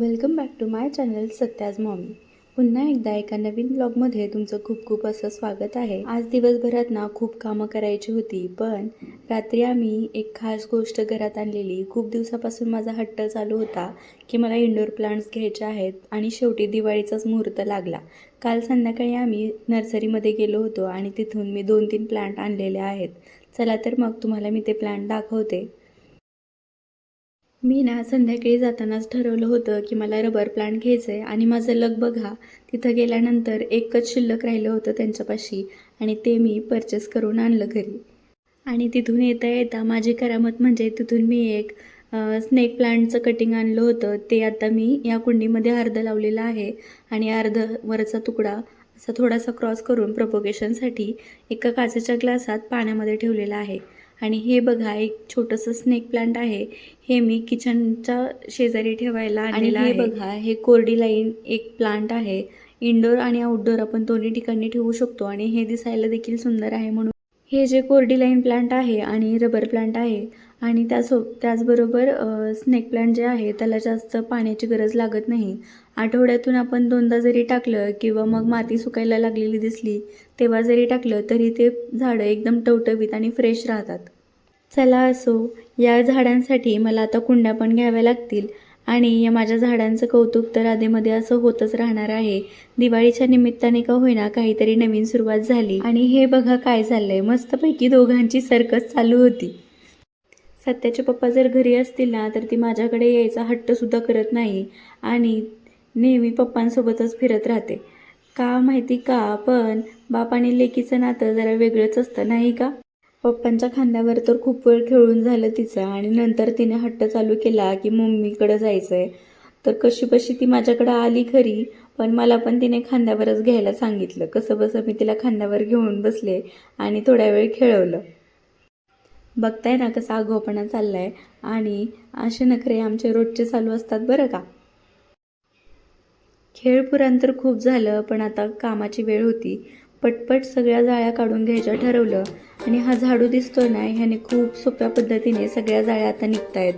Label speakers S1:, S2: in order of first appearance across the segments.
S1: Welcome back to my channel Satya's mommy. पुन्हा एकदा एका नवीन ब्लॉगमध्ये तुमचं खूप खूप असं स्वागत आहे. आज दिवसभरात ना खूप कामं करायची होती पण रात्री आम्ही एक खास गोष्ट घरात आणलेली. खूप दिवसापासून माझा हट्ट चालू होता की मला इंडोर प्लांट्स घ्यायचे आहेत आणि शेवटी दिवाळीचाच मुहूर्त लागला. काल संध्याकाळी आम्ही नर्सरीमध्ये गेलो होतो आणि तिथून मी दोन तीन प्लांट आणलेले आहेत. चला तर मग तुम्हाला मी ते प्लांट दाखवते. मी ना संध्याकाळी जातानाच ठरवलं होतं की मला रबर प्लांट घ्यायचं आहे आणि माझं लग बघा तिथं गेल्यानंतर एकच शिल्लक राहिलं होतं त्यांच्यापाशी आणि ते मी परचेस करून आणलं घरी. आणि तिथून येता येता माझी करामत म्हणजे तिथून मी एक स्नेक प्लांटचं कटिंग आणलं होतं. ते आता मी या कुंडीमध्ये अर्ध लावलेलं आहे आणि अर्ध वरचा तुकडा असा थोडासा क्रॉस करून प्रपोगेशनसाठी एका काचेच्या ग्लासात पाण्यामध्ये ठेवलेला आहे. आणि हे बघा एक छोटंसं स्नेक प्लांट आहे. हे मी किचनच्या शेजारी ठेवायला आणि हे बघा हे कोरडी लाईन एक प्लांट आहे. इंडोर आणि आउटडोर आपण दोन्ही ठिकाणी ठेवू शकतो आणि हे दिसायला देखील सुंदर आहे म्हणून. हे जे कोरडी लाईन प्लांट आहे आणि रबर प्लांट आहे आणि त्यासो त्याचबरोबर स्नेक प्लांट जे आहे त्याला जास्त पाण्याची गरज लागत नाही. आठवड्यातून आपण दोनदा जरी टाकलं किंवा मग माती सुकायला लागलेली दिसली तेव्हा जरी टाकलं तरी ते झाडं एकदम टवटवीत आणि फ्रेश राहतात. चला असो या झाडांसाठी मला आता कुंड्या पण घ्याव्या लागतील आणि या माझ्या झाडांचं कौतुक तर आधीमध्ये असं होतच राहणार आहे. दिवाळीच्या निमित्ताने का होईना काहीतरी नवीन सुरुवात झाली. आणि हे बघा काय झालंय मस्तपैकी दोघांची सर्कस चालू होती. सत्याचे पप्पा जर घरी असतील ना तर ती माझ्याकडे यायचा हट्टसुद्धा करत नाही. आणि नेहमी पप्पांसोबतच फिरत राहते. का माहिती का? पण बाप आणि लेकीचं नातं जरा वेगळंच असतं नाही का? पप्पांच्या खांद्यावर तर खूप वेळ खेळून झालं तिचं आणि नंतर तिने हट्ट चालू केला की मम्मीकडं जायचं आहे तर कशी बशी ती माझ्याकडं आली खरी पण मला पण तिने खांद्यावरच घ्यायला सांगितलं. कसं बसं मी तिला खांद्यावर घेऊन बसले आणि थोड्या वेळ खेळवलं. बघताय ना कसा चालला चाललाय. आणि असे नखरे आमचे रोजचे चालू असतात बरं का? खेळ पुराण तर खूप झालं पण आता कामाची वेळ होती. पटपट सगळ्या जाळ्या काढून घ्यायच्या ठरवलं. आणि हा झाडू दिसतोय ना ह्याने खूप सोप्या पद्धतीने सगळ्या जाळ्या आता निघतायत.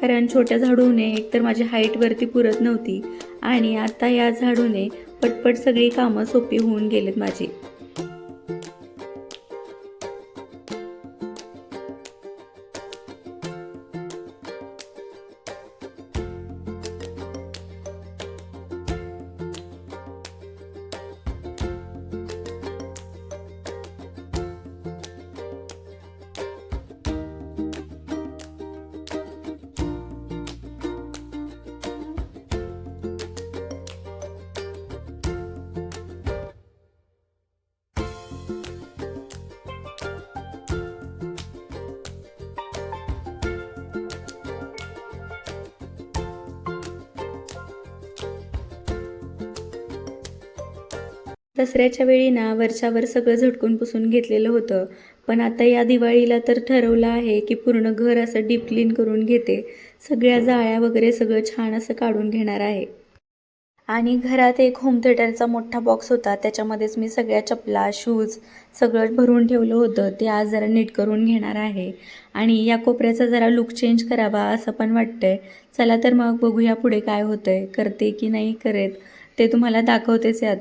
S1: कारण छोट्या झाडूने एकतर माझी हाईटवरती पुरत नव्हती. आणि आता या झाडूने पटपट सगळी कामं सोपी होऊन गेलेत माझी. दसऱ्याच्या वेळी ना वरच्यावर सगळं झटकून पुसून घेतलेलं होतं. पण आता या दिवाळीला तर ठरवलं आहे की पूर्ण घर असं डीप क्लीन करून घेते. सगळ्या जाळ्या वगैरे सगळं छान असं काढून घेणार आहे. आणि घरात एक होम थिएटरचा मोठा बॉक्स होता. त्याच्यामध्येच मी सगळ्या चपला शूज सगळं भरून ठेवलं होतं. ते आज जरा नीट करून घेणार आहे. आणि या कोपऱ्याचा जरा लुक चेंज करावा असं पण वाटतंय. चला तर मग बघूया पुढे काय होतंय. करते की नाही करेत ते तुम्हाला दाखवतेच यात.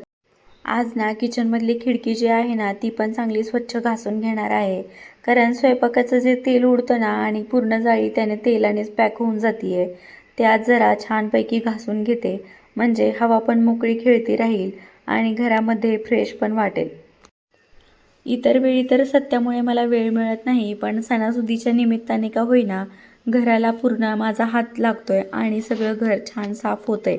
S1: आज ना किचनमधली खिडकी जी आहे ना ती पण चांगली स्वच्छ घासून घेणार आहे. कारण स्वयंपाकाचं जे तेल उडतं ना आणि पूर्ण जाळी त्याने तेलानेच पॅक होऊन जाते आहे त्यात जरा छानपैकी घासून घेते. म्हणजे हवा पण मोकळी खेळती राहील आणि घरामध्ये फ्रेश पण वाटेल. इतर वेळी तर सत्यामुळे मला वेळ मिळत नाही पण सणासुदीच्या निमित्ताने का होईना घराला पूर्ण माझा हात लागतोय आणि सगळं घर छान साफ होतंय.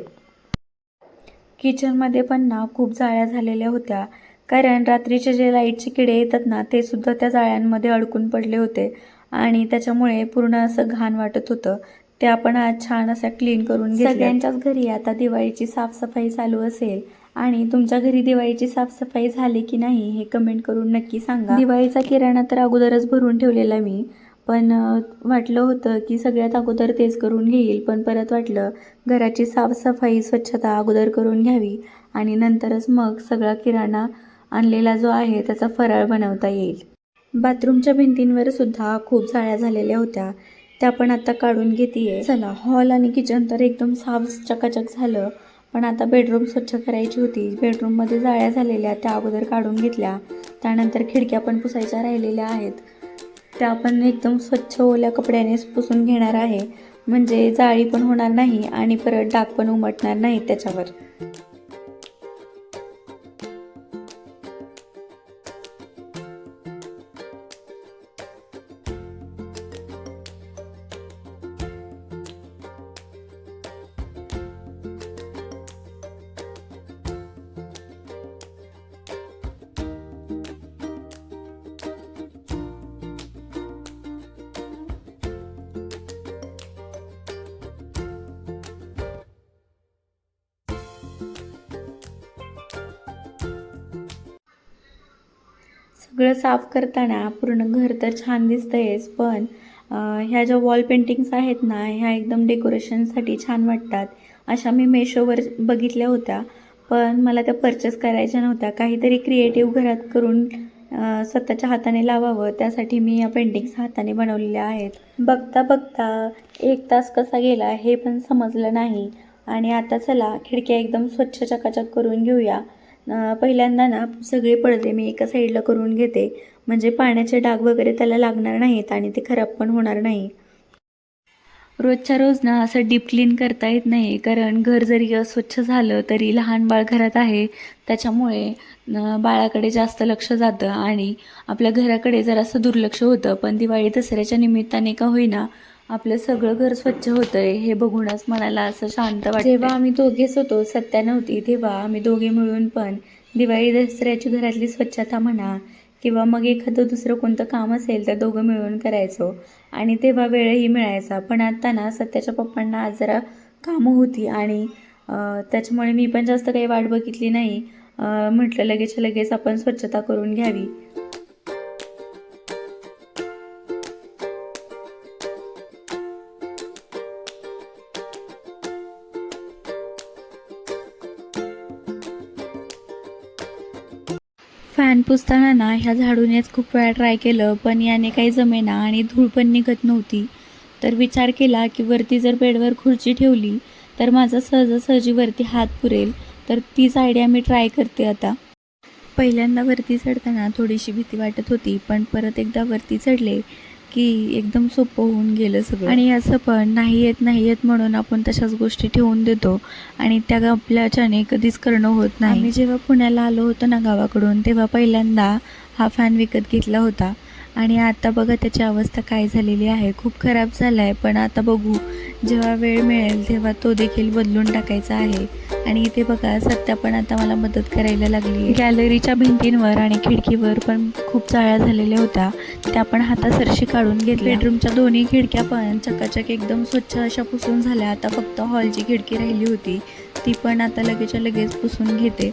S1: किचनमध्ये पण ना खूप जाळ्या झालेल्या होत्या. कारण रात्रीचे जे लाईटचे किडे येतात ना ते सुद्धा त्या जाळ्यांमध्ये अडकून पडले होते. आणि त्याच्यामुळे पूर्ण असं घाण वाटत होतं. ते आपण आज छान असा क्लीन करून सगळ्यांच्याच घरी आता दिवाळीची साफसफाई चालू असेल. आणि तुमच्या घरी दिवाळीची साफसफाई झाली की नाही हे कमेंट करून नक्की सांगा. दिवाळीचा किराणा तर अगोदरच भरून ठेवलेला मी. पण वाटलं होतं की सगळ्यात अगोदर तेच करून घेईल पण परत वाटलं घराची साफसफाई स्वच्छता अगोदर करून घ्यावी आणि नंतरच मग सगळा किराणा आणलेला जो आहे त्याचा फराळ बनवता येईल. बाथरूमच्या भिंतींवर सुद्धा खूप जाळ्या झालेल्या होत्या. त्या पण आता काढून घेते चला हॉल आणि किचन तर एकदम साफ चकाचक झालं पण आता बेडरूम स्वच्छ करायची होती. बेडरूममध्ये जाळ्या झालेल्या त्या अगोदर काढून घेतल्या. त्यानंतर खिडक्या पण पुसायच्या राहिलेल्या आहेत. त्या पण एकदम स्वच्छ ओल्या कपड्यानेच पुसून घेणार आहे. म्हणजे जाळी पण होणार नाही आणि परत डाग पण उमटणार नाही त्याच्यावर. सगळं साफ करताना पूर्ण घर तर छान दिसतंयच पण ह्या ज्या वॉल पेंटिंग्स आहेत ना ह्या एकदम डेकोरेशनसाठी छान वाटतात. अशा मी मेशोवर बघितल्या होत्या पण मला त्या परचेस करायच्या नव्हत्या. काहीतरी क्रिएटिव्ह घरात करून स्वतःच्या हाताने लावावं त्यासाठी मी या पेंटिंग्स हाताने बनवलेल्या आहेत. बघता बघता एक तास कसा गेला हे पण समजलं नाही. आणि आता चला खिडक्या एकदम स्वच्छ चकाचक करून घेऊया. पहिल्यांदा ना सगळे पडदे मी एका साईडला करून घेते. म्हणजे पाण्याचे डाग वगैरे त्याला लागणार नाहीत आणि ते खराब पण होणार नाही. रोजच्या रोज ना असं डीप क्लीन करता येत नाही. कारण घर जरी अस्वच्छ झालं तरी लहान बाळ घरात आहे. त्याच्यामुळे बाळाकडे जास्त लक्ष जातं आणि आपल्या घराकडे जरासं दुर्लक्ष होतं. पण दिवाळी दसऱ्याच्या निमित्ताने का होईना आपलं सगळं घर स्वच्छ होतंय हे बघूनच मनाला असं शांत वाटतं जेव्हा आम्ही दोघेच होतो सत्या नव्हती तेव्हा आम्ही दोघे मिळून पण दिवाळी दसऱ्याची घरातली स्वच्छता म्हणा किंवा मग एखादं दुसरं कोणतं काम असेल तर दोघं मिळून करायचो. आणि तेव्हा वेळही मिळायचा. पण आता ना सत्याच्या पप्पांना आज जरा कामं होती आणि त्याच्यामुळे मी पण जास्त काही वाट बघितली नाही. म्हटलं लगेच लगेच आपण स्वच्छता करून घ्यावी. फॅन पुसताना ना ह्या झाडूनेच खूप वेळा ट्राय केलं पण याने काही जमेना आणि धूळ पण निघत नव्हती. तर विचार केला की वरती जर बेडवर खुर्ची ठेवली तर माझा सहजासहजी वरती हात पुरेल. तर तीच आयडिया मी ट्राय करते आता. पहिल्यांदा वरती चढताना थोडीशी भीती वाटत होती पण परत एकदा वरती चढले की एकदम सोपं होऊन गेलं सगळं. आणि असं पण नाही येत नाही येत म्हणून आपण तशाच गोष्टी ठेवून देतो. आणि त्या आपल्याच्याने कधीच करणं होत नाही. जेव्हा पुण्याला आलो होतो ना गावाकडून तेव्हा पहिल्यांदा हा फॅन विकत घेतला होता. आणि आता बघा त्याची अवस्था काय झालेली आहे. खूप खराब झाला आहे पण आता बघू जेव्हा वेळ मिळेल तेव्हा तो देखील बदलून टाकायचा आहे. आणि इथे बघा सत्या पण आता मला मदत करायला लागली गॅलरीच्या भिंतींवर आणि खिडकीवर पण खूप चाळ्या झालेल्या होत्या. त्या पण हातासरशी काढून घेतल्या. बेडरूमच्या दोन्ही खिडक्या पण चकाचक एकदम स्वच्छ अशा पुसून झाल्या. आता फक्त हॉलची खिडकी राहिली होती. ती पण आता लगेचच्या लगेच पुसून घेते.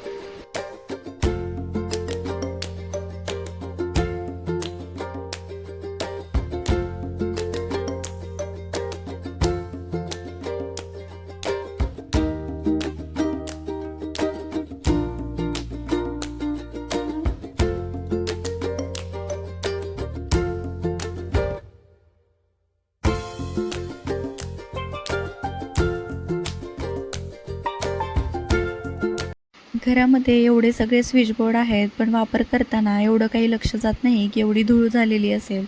S1: घरामध्ये एवढे सगळे स्विचबोर्ड आहेत पण वापर करताना एवढं काही लक्ष जात नाही की एवढी धूळ झालेली असेल.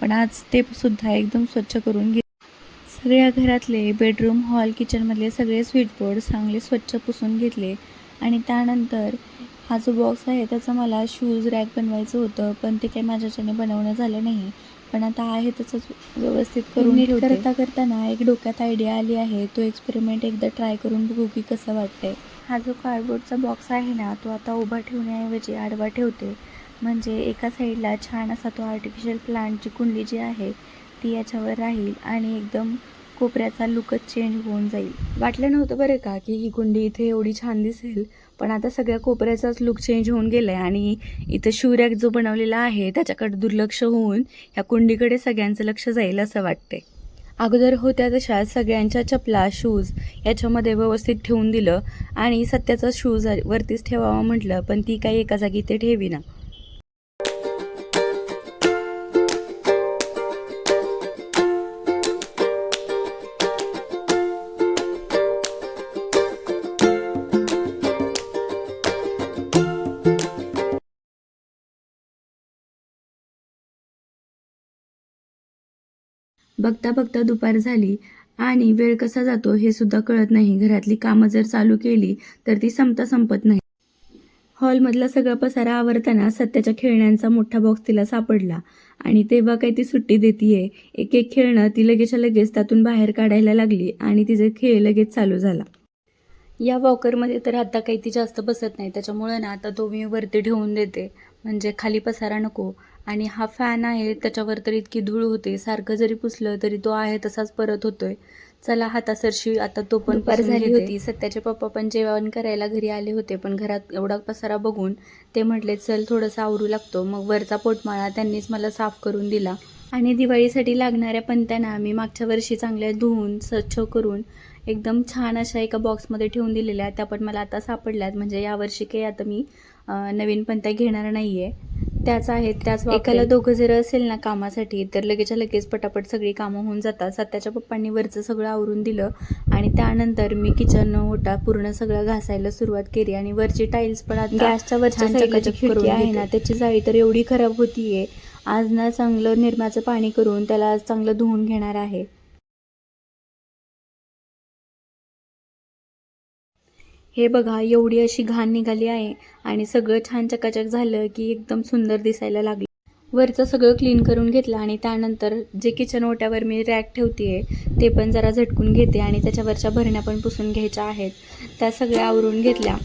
S1: पण आज ते सुद्धा एकदम स्वच्छ करून घे सगळ्या घरातले बेडरूम हॉल किचनमधले सगळे स्विचबोर्ड चांगले स्वच्छ पुसून घेतले. आणि त्यानंतर हा जो बॉक्स आहे त्याचं मला शूज रॅक बनवायचं होतं पण ते काही माझ्याच्याने बनवणं झालं नाही. पण आता आहे तसंच व्यवस्थित करून.
S2: करता
S1: करताना एक डोक्यात आयडिया आली आहे तो एक्सपेरिमेंट एकदा ट्राय करून बघू की कसं वाटतंय. हा जो कार्डबोर्डचा बॉक्स आहे ना तो आता उभा ठेवण्याऐवजी आडवा ठेवते. म्हणजे एका साईडला छान असा तो आर्टिफिशियल प्लांटची कुंडी जी आहे ती याच्यावर राहील आणि एकदम कोपऱ्याचा लुकच चेंज होऊन जाईल. वाटलं नव्हतं बरं का की ही कुंडी इथे एवढी छान दिसेल पण आता सगळ्या कोपऱ्याचाच लुक चेंज होऊन गेला आहे आणि इथं शिवरॅक जो बनवलेला आहे त्याच्याकडे दुर्लक्ष होऊन ह्या कुंडीकडे सगळ्यांचं लक्ष जाईल असं वाटतंय. अगोदर होत्या तशा सगळ्यांच्या चपला शूज याच्यामध्ये व्यवस्थित ठेवून दिलं आणि सत्याचा शूज वरतीच ठेवावा म्हटलं पण ती काही एका जागी ते ठेवीना. बघता बघता दुपार झाली आणि वेळ कसा जातो हे सुद्धा कळत नाही. घरातली कामं जर चालू केली तर ती संपता संपत नाही. हॉलमधला सगळा पसारा आवरताना सत्याच्या खेळण्यांचा मोठा बॉक्स तिला सापडला आणि तेव्हा काही ती सुट्टी देतीये. एक एक खेळणं ती लगेचच्या लगेच त्यातून बाहेर काढायला लागली आणि तिचे खेळ लगेच चालू झाला. या वॉकरमध्ये तर आता काही ती जास्त बसत नाही. त्याच्यामुळे ना आता तो मी वरती ठेवून देते. म्हणजे खाली पसारा नको. आणि हा फॅन आहे त्याच्यावर तर इतकी धूळ होते. सारखं जरी पुसलं तरी तो आहे तसाच परत होतोय. चला हातासरशी आता तो पण पुसून
S2: झाली. होती.
S1: सत्याचे पप्पा पण जेवण करायला घरी आले होते पण घरात एवढा पसारा बघून ते म्हटले चल थोडंसं आवरू लागतो. मग वरचा पोटमाळा त्यांनीच मला साफ करून दिला. आणि दिवाळीसाठी लागणाऱ्या पंत्यांना आम्ही मागच्या वर्षी चांगल्या धुवून स्वच्छ करून एकदम छान अशा एका बॉक्समध्ये ठेवून दिलेल्या. त्या पण मला आता सापडल्यात. म्हणजे यावर्षी काही आता मी नवीन पंत्या घेणार नाही आहे त्याच आहेत त्याच एकाला दोघं जर असेल ना कामासाठी तर लगेचच्या लगेच पटापट सगळी कामं होऊन जातात. सत्याच्या पप्पांनी वरचं सगळं आवरून दिलं आणि त्यानंतर मी किचन ओटा पूर्ण सगळं घासायला सुरुवात केली आणि वरची टाईल्स पण गॅसच्या वरच्या खिडकी आहे. ना त्याची जाळी तर एवढी खराब होतीये. आज ना चांगलं निरम्याचं पाणी करून त्याला आज चांगलं धुवून घेणार आहे. हे बघा एवढी अशी घाण निघाली आहे आणि सगळं छान चकाचक झालं की एकदम सुंदर दिसायला लागलं. वरचं सगळं क्लीन करून घेतलं आणि त्यानंतर जे किचन ओट्यावर मी रॅक ठेवते ते पण जरा झटकून घेते आणि त्याच्यावरच्या भरण्या पण पुसून घ्यायच्या आहेत. त्या सगळ्या आवरून घेतल्या.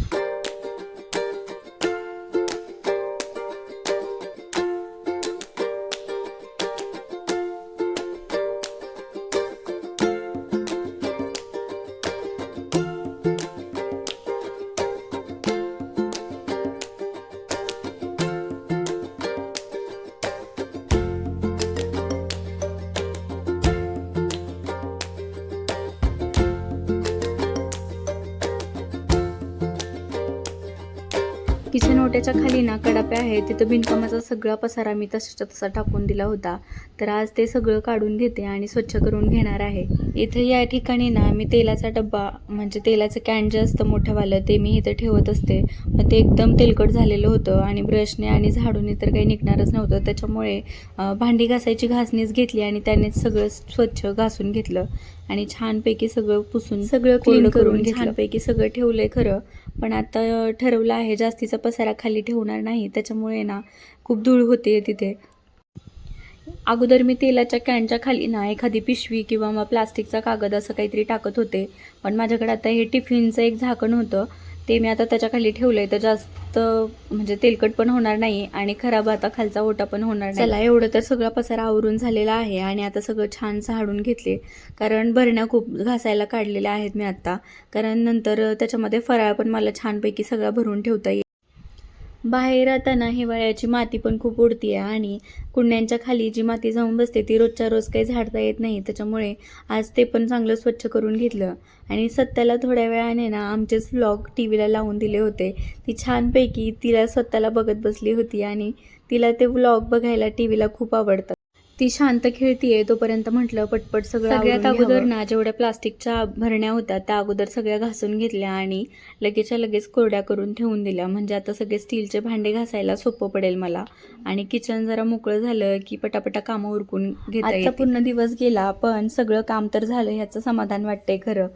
S1: किचन ओट्याच्या खाली ना कडाप्या आहेत तिथं बिनकामाचा सगळा पसारा मी तसाच्या तसा टाकून दिला होता. तर आज ते सगळं काढून घेते आणि स्वच्छ करून घेणार आहे. इथे या ठिकाणी ना मी तेलाचा डब्बा म्हणजे तेलाचं कॅन जे असतं मोठंवालं ते मी इथं ठेवत असते. पण ते एकदम तेलकट झालेलं होतं आणि ब्रशने आणि झाडूने तर काही निघणारच नव्हतं. त्याच्यामुळे भांडी घासायची घासणीच घेतली आणि त्यानेच सगळं स्वच्छ घासून घेतलं. आणि छानपैकी सगळं पुसून सगळं क्लीन करून. छानपैकी सगळं ठेवलंय खरं. पण आता ठरवलं आहे जास्तीचा पसारा खाली ठेवणार नाही. त्याच्यामुळे ना खूप धूळ होते तिथे. अगोदर मी तेलाच्या कॅनच्या खाली ना एखादी पिशवी किंवा मग प्लास्टिकचा कागद असं काहीतरी टाकत होते. पण माझ्याकडे आता हे टिफिनचं एक झाकण होतं. ते मी आता त्याच्याखाली ठेवलं आहे तर जास्त म्हणजे तेलकट पण होणार नाही आणि खराब आता खालचा ओटा पण होणार नाही. चला एवढं तर सगळा पसारा आवरून झालेला आहे आणि आता सगळं छान झाडून घेतले. कारण भरण्या खूप घासायला काढलेल्या आहेत मी आता. कारण नंतर त्याच्यामध्ये फराळ पण मला छानपैकी सगळा भरून ठेवता येईल. बाहेर आता हिवाळ्याची माती पण खूप उडती आहे आणि कुंड्यांच्या खाली जी माती जाऊन बसते ती रोजच्या रोज काही झाडता येत नाही. त्याच्यामुळे आज ते पण चांगलं स्वच्छ करून घेतलं. आणि सत्याला थोड्या वेळाने ना आमचेच व्लॉग टी व्हीला लावून दिले होते. ती छानपैकी तिला स्वतःला बघत बसली होती आणि तिला ते व्लॉग बघायला टी व्हीला खूप आवडतात ती शांत खेळतीये तोपर्यंत म्हटलं पटपट सगळं सगळ्यात अगोदर. ना जेवढ्या प्लास्टिकच्या भरण्या होत्या त्या अगोदर सगळ्या घासून घेतल्या आणि लगेचच्या लगेच कोरड्या करून ठेवून दिल्या. म्हणजे आता सगळे स्टीलचे भांडे घासायला सोपं पडेल मला. आणि किचन जरा मोकळं झालं की पटापटा कामं उरकून घेता पूर्ण दिवस गेला पण सगळं काम तर झालं ह्याचं समाधान वाटतंय खरं.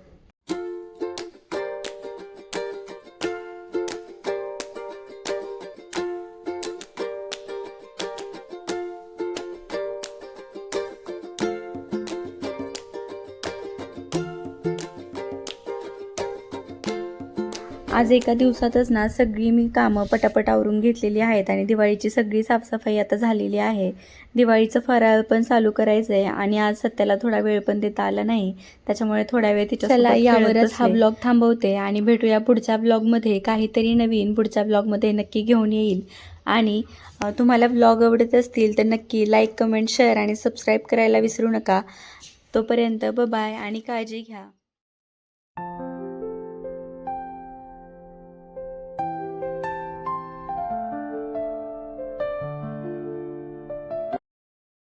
S1: आज एका दिवसातच ना सगळी मी कामं पटापट आवरून घेतलेली आहेत आणि दिवाळीची सगळी साफसफाई आता झालेली आहे. दिवाळीचं फराळ पण चालू करायचं आहे आणि आज सत्याला थोडा वेळ पण देता आला नाही. त्याच्यामुळे थोडा वेळ तिच्या
S2: चला,
S1: यावरच हा. ब्लॉग थांबवते आणि भेटूया पुढच्या ब्लॉगमध्ये. काहीतरी नवीन पुढच्या ब्लॉगमध्ये नक्की घेऊन येईल. आणि तुम्हाला ब्लॉग आवडत असतील तर नक्की लाईक कमेंट शेअर आणि सबस्क्राईब करायला विसरू नका. तोपर्यंत बाय आणि काळजी घ्या.